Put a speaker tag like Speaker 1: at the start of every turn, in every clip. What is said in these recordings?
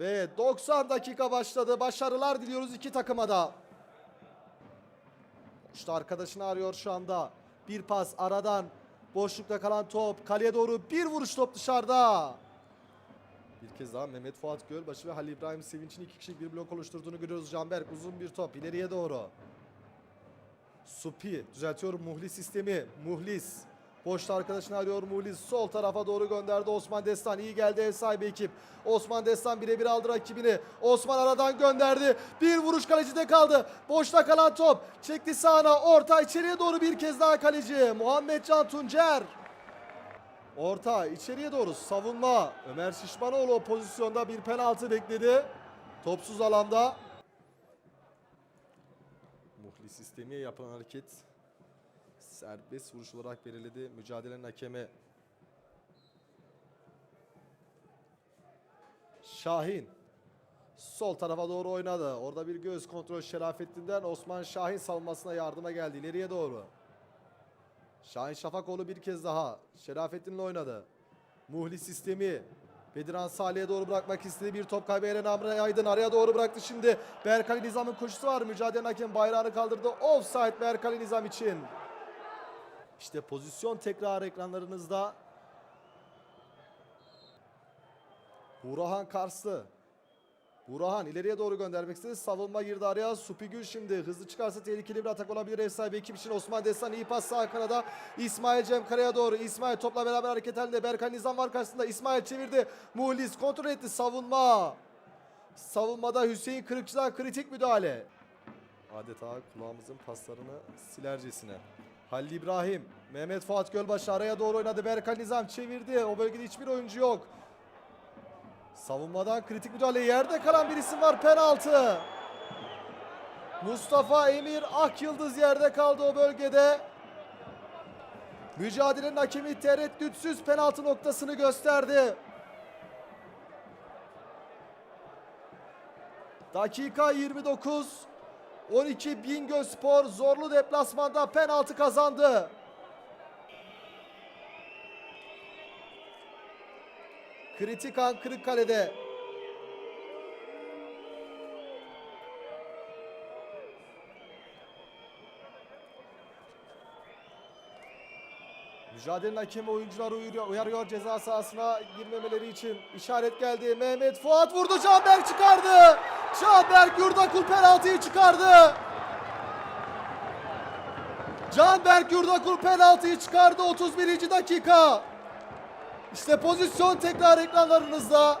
Speaker 1: Ve 90 dakika başladı. Başarılar diliyoruz iki takıma da. İşte arkadaşını arıyor şu anda. Bir pas aradan. Boşlukta kalan top. Kaleye doğru bir vuruş top dışarıda. Bir kez daha Mehmet Fuat Gölbaşı ve Halil İbrahim Sevinç'in iki kişilik bir blok oluşturduğunu görüyoruz. Canberk uzun bir top ileriye doğru. Supi düzeltiyorum Muhlis sistemi. Muhlis. Boşta arkadaşını arıyor Muhlis. Sol tarafa doğru gönderdi Osman Destan. İyi geldi ev sahibi ekip. Osman Destan birebir aldı rakibini. Osman aradan gönderdi. Bir vuruş kalecide kaldı. Boşta kalan top. Çekti sağına. Orta içeriye doğru bir kez daha kaleci. Muhammed Can Tuncer. Orta içeriye doğru savunma. Ömer Şişmanoğlu o pozisyonda bir penaltı bekledi. Topsuz alanda. Muhlis sistemi yapılan hareket serbest vuruş olarak verildi. Mücadelenin hakemi Şahin sol tarafa doğru oynadı. Orada bir göz kontrol Şerafettin'den Osman Şahin savunmasına yardıma geldi. İleriye doğru. Şahin Şafakoğlu bir kez daha Şerafettin'le oynadı. Muhlis sistemi Bediran Salih'e doğru bırakmak istedi. Bir top kaybı Eren Amre Aydın araya doğru bıraktı şimdi. Berkali Nizam'ın koşusu var. Mücadelenin hakem bayrağını kaldırdı. Offside Berkali Nizam için. İşte pozisyon tekrar ekranlarınızda. Burahan Karslı. Burahan ileriye doğru göndermek istedi. Savunma girdi araya. Supigül şimdi hızlı çıkarsa tehlikeli bir atak olabilir. Ev sahibi ekip için Osman Destan iyi pas sağ kanada. İsmail Cem Kara'ya doğru. İsmail topla beraber hareket halinde. Berkay Nizam var karşısında. İsmail çevirdi. Muhlis kontrol etti. Savunma. Savunmada Hüseyin Kırıkçı'dan kritik müdahale. Adeta kulağımızın paslarını silercesine. Halil İbrahim, Mehmet Fuat Gölbaşı araya doğru oynadı. Berkay Nizam çevirdi. O bölgede hiçbir oyuncu yok. Savunmadan kritik müdahale. Yerde kalan bir isim var. Penaltı. Mustafa Emir Akyıldız yerde kaldı o bölgede. Mücadelenin hakemi tereddütsüz penaltı noktasını gösterdi. Dakika 29. 12 Bingöl Spor zorlu deplasmanda penaltı kazandı. Kritik an Kırıkkale'de. Mücadelenin hakemi oyuncuları uyarıyor, uyarıyor ceza sahasına girmemeleri için. işaret geldi. Mehmet Fuat vurdu. Canberk çıkardı. Canberk Yurdakul penaltıyı çıkardı. Canberk Yurdakul penaltıyı çıkardı 31. dakika. İşte pozisyon tekrar ekranlarınızda.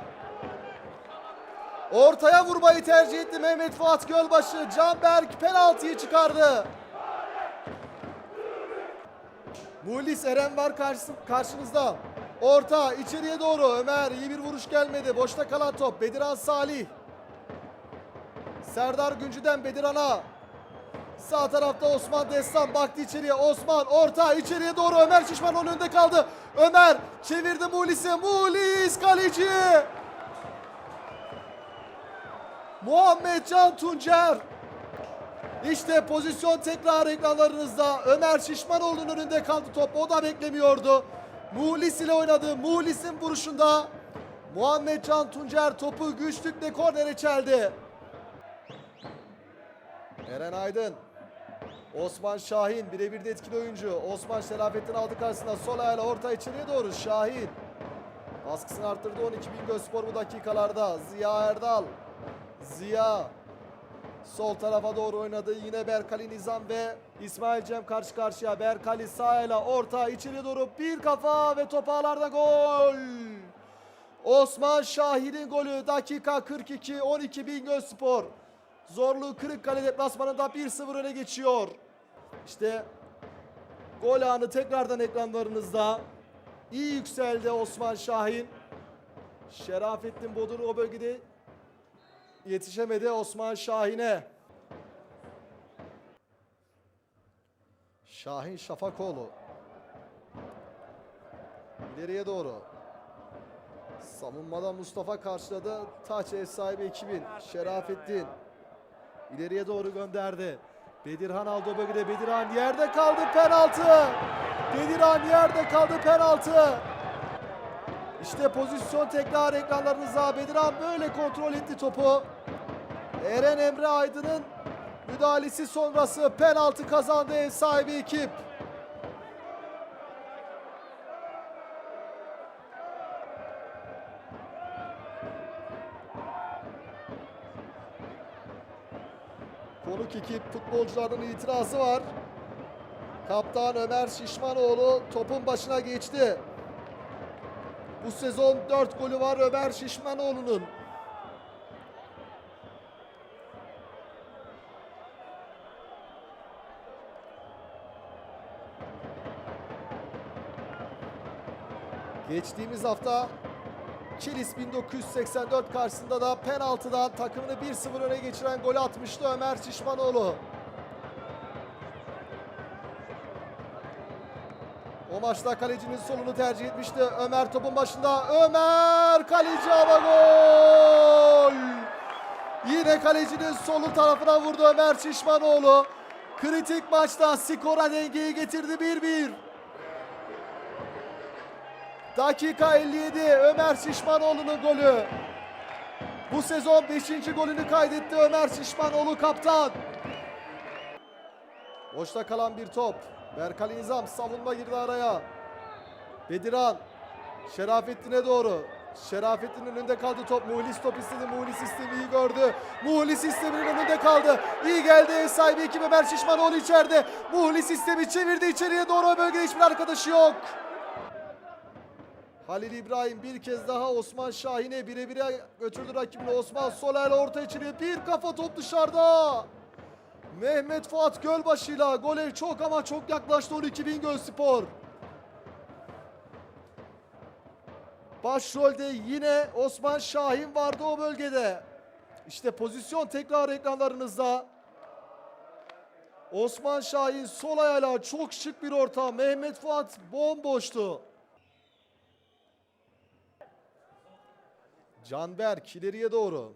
Speaker 1: Ortaya vurmayı tercih etti Mehmet Fuat Gölbaşı. Canberk penaltıyı çıkardı. Muhlis Eren var karşı, karşınızda. Orta içeriye doğru Ömer iyi bir vuruş gelmedi. Boşta kalan top Bediran Salih. Serdar Güncü'den Bediran'a. Sağ tarafta Osman Destan baktı içeriye. Osman orta içeriye doğru Ömer Şişman onun önünde kaldı. Ömer çevirdi Muhlis'e. Muhlis kaleci. Muhammed Can Tuncer. İşte pozisyon tekrar ekranlarınızda. Ömer Şişmanoğlu'nun önünde kaldı top. O da beklemiyordu. Muhlis ile oynadı. Muhlis'in vuruşunda Muhammed Can Tuncer topu güçlükle kornere çeldi. Eren Aydın. Osman Şahin birebir de etkili oyuncu. Osman Şerafettin aldı karşısına. Sol ayağıyla orta içeriye doğru. Şahin. Baskısını arttırdı 12 Bingöl Spor bu dakikalarda. Ziya Erdal. Ziya. Sol tarafa doğru oynadı. Yine Berkali Nizam ve İsmail Cem karşı karşıya. Berkali sağıyla orta içeriye doğru bir kafa ve top ağlarda gol. Osman Şahin'in golü dakika 42 12 Bingöl Spor. Zorlu Kırıkkale deplasmanında 1-0 öne geçiyor. İşte gol anı tekrardan ekranlarınızda. İyi yükseldi Osman Şahin. Şerafettin Bodur o bölgede yetişemedi Osman Şahin'e. Şahin Şafakoğlu. İleriye doğru. Savunmada Mustafa karşıladı. Taç ev sahibi ekibin. Şerafettin. İleriye doğru gönderdi. Bedirhan aldı bölgede. Bedirhan yerde kaldı penaltı. Bedirhan yerde kaldı penaltı. İşte pozisyon tekrar ekranlarınıza. Bediran böyle kontrol etti topu. Eren Emre Aydın'ın müdahalesi sonrası penaltı kazandı ev sahibi ekip. Konuk ekip futbolcuların itirazı var. Kaptan Ömer Şişmanoğlu topun başına geçti. Bu sezon 4 golü var Ömer Şişmanoğlu'nun. Geçtiğimiz hafta Kilis 1984 karşısında da penaltıdan takımını 1-0 öne geçiren golü atmıştı Ömer Şişmanoğlu. O maçta kalecinin solunu tercih etmişti. Ömer topun başında. Ömer kaleci ama gol. Yine kalecinin solu tarafına vurdu Ömer Şişmanoğlu. Kritik maçta skora dengeyi getirdi 1-1. Dakika 57 Ömer Şişmanoğlu'nun golü. Bu sezon 5. golünü kaydetti Ömer Şişmanoğlu kaptan. Boşta kalan bir top. Berkal İnzam savunma girdi araya. Bediran Şerafettin'e doğru. Şerafettin'in önünde kaldı top. Muhlis top istedi. Muhlis sistemi iyi gördü. Muhlis sisteminin önünde kaldı. İyi geldi sahibi ekibi Ömer Şişmanoğlu içeride. Muhlis sistemi çevirdi içeriye doğru. O bölgede hiçbir arkadaşı yok. Halil İbrahim bir kez daha Osman Şahin'e birebire götürdü rakibini. Osman Soler'le orta içeriye bir kafa top dışarıda. Mehmet Fuat Gölbaşı'yla gole çok ama çok yaklaştı 12 bin Spor. Başrolde yine Osman Şahin vardı o bölgede. İşte pozisyon tekrar ekranlarınızda. Osman Şahin sol ayağıyla çok şık bir orta. Mehmet Fuat bomboştu. Canberk ileriye doğru.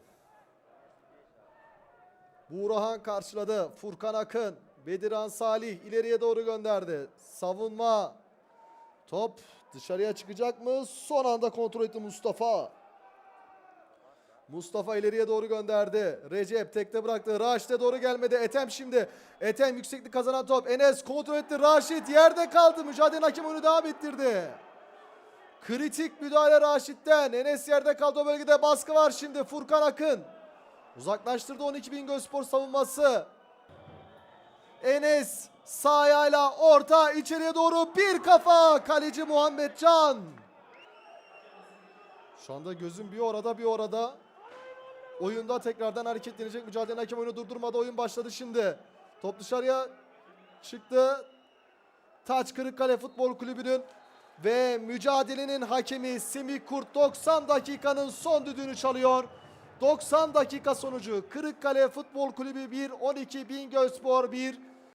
Speaker 1: Buğrahan karşıladı. Furkan Akın. Bediran Salih ileriye doğru gönderdi. Savunma. Top dışarıya çıkacak mı? Son anda kontrol etti Mustafa. Mustafa ileriye doğru gönderdi. Recep tekte bıraktı. Raşit'e doğru gelmedi. Etem şimdi. Etem yükseklik kazanan top. Enes kontrol etti. Raşit yerde kaldı. Mücadele hakem onu devam ettirdi. Kritik müdahale Raşit'ten. Enes yerde kaldı o bölgede baskı var şimdi. Furkan Akın. Uzaklaştırdı 12 bin Gözspor savunması. Enes sağ ayağıyla orta içeriye doğru bir kafa. Kaleci Muhammed Can. Şu anda gözüm bir orada bir orada. Oyunda tekrardan hareketlenecek. Mücadele hakem oyunu durdurmadı. Oyun başladı şimdi. Top dışarıya çıktı. Taç Kırıkkale Futbol Kulübü'nün ve mücadelenin hakemi Semih Kurt 90 dakikanın son düdüğünü çalıyor. 90 dakika sonucu Kırıkkale Futbol Kulübü 1, 12 Bingölspor 1.